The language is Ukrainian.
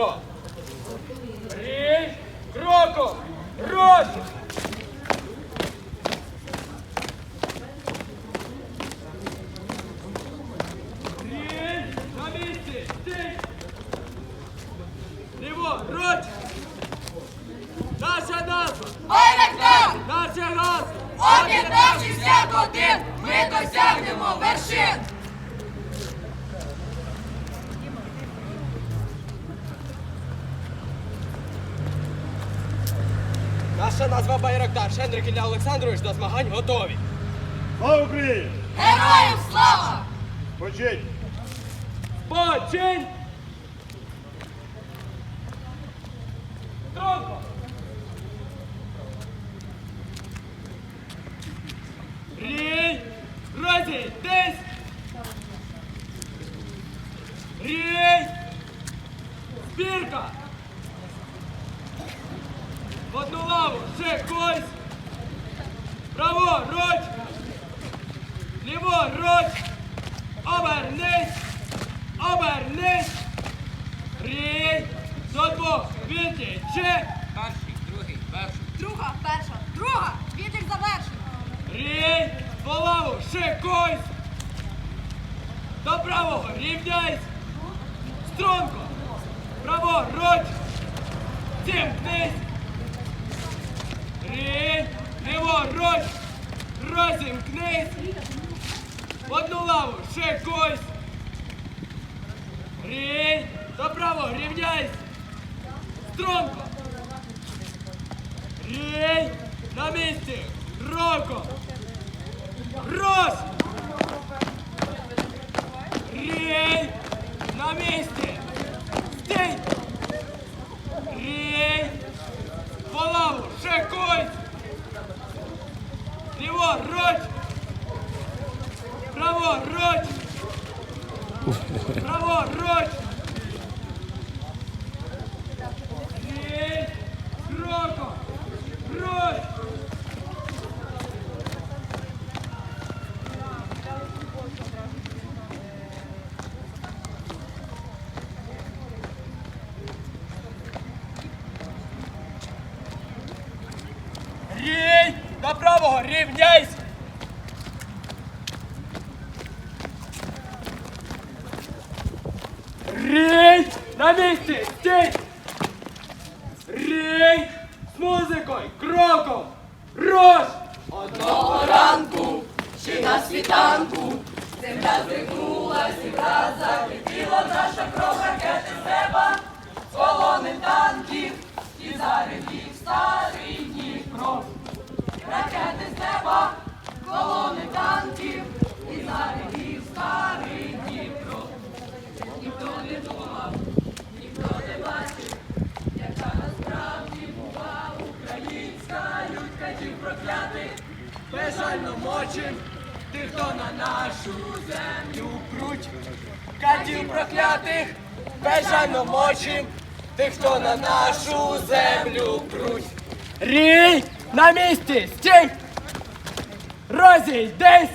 Струнко! Рій! Кроком! Роз! Рій! На місці! Стій! Ліво! Руч! Наша назва Байрактар. Шендрик Ілля Олександрович до змагань готові. Слава Україні! Героям слава! Почеть! Починь! Струнко! Рій! Розійдись! Рій! Збірка! В одну лаву, ще когось! Праворуч! Ліворуч! Обернись! Обернись! Рій! До двох відійчи! Перший, другий, перший. Друга, перша, друга! Відік завершено! Рій! По лаву шикуйсь! До правого рівняйсь! Струнко! Праворуч! Зімкнись! Рій! Ліворуч! Розімкнись! В одну лаву ще Рій! До правого рівняйся. Стромко. Рій! На місці! Кроком! Роз! Рій! На місці! Стій! Рій! По Шикуй! Право, Праворуч! Праворуч! Рій! Рівняйсь! Рій! На місці! Стій! Рій! З музикою! Кроком! Руш! Одного ранку, чи на світанку, земля здригнулась і враз закипіла наша кров ракети з неба, колони танків і заревів Дніпро. Ракети з неба, колони танків і заревів старий Дніпро. Ніхто не думав, ніхто не бачив, яка насправді була українська людь катів проклятих. Безжально мочим тих, хто на нашу землю круть. Катів проклятих, безжально мочим тих, хто на нашу землю круть. Рій! На місці! Стій! Розійдись!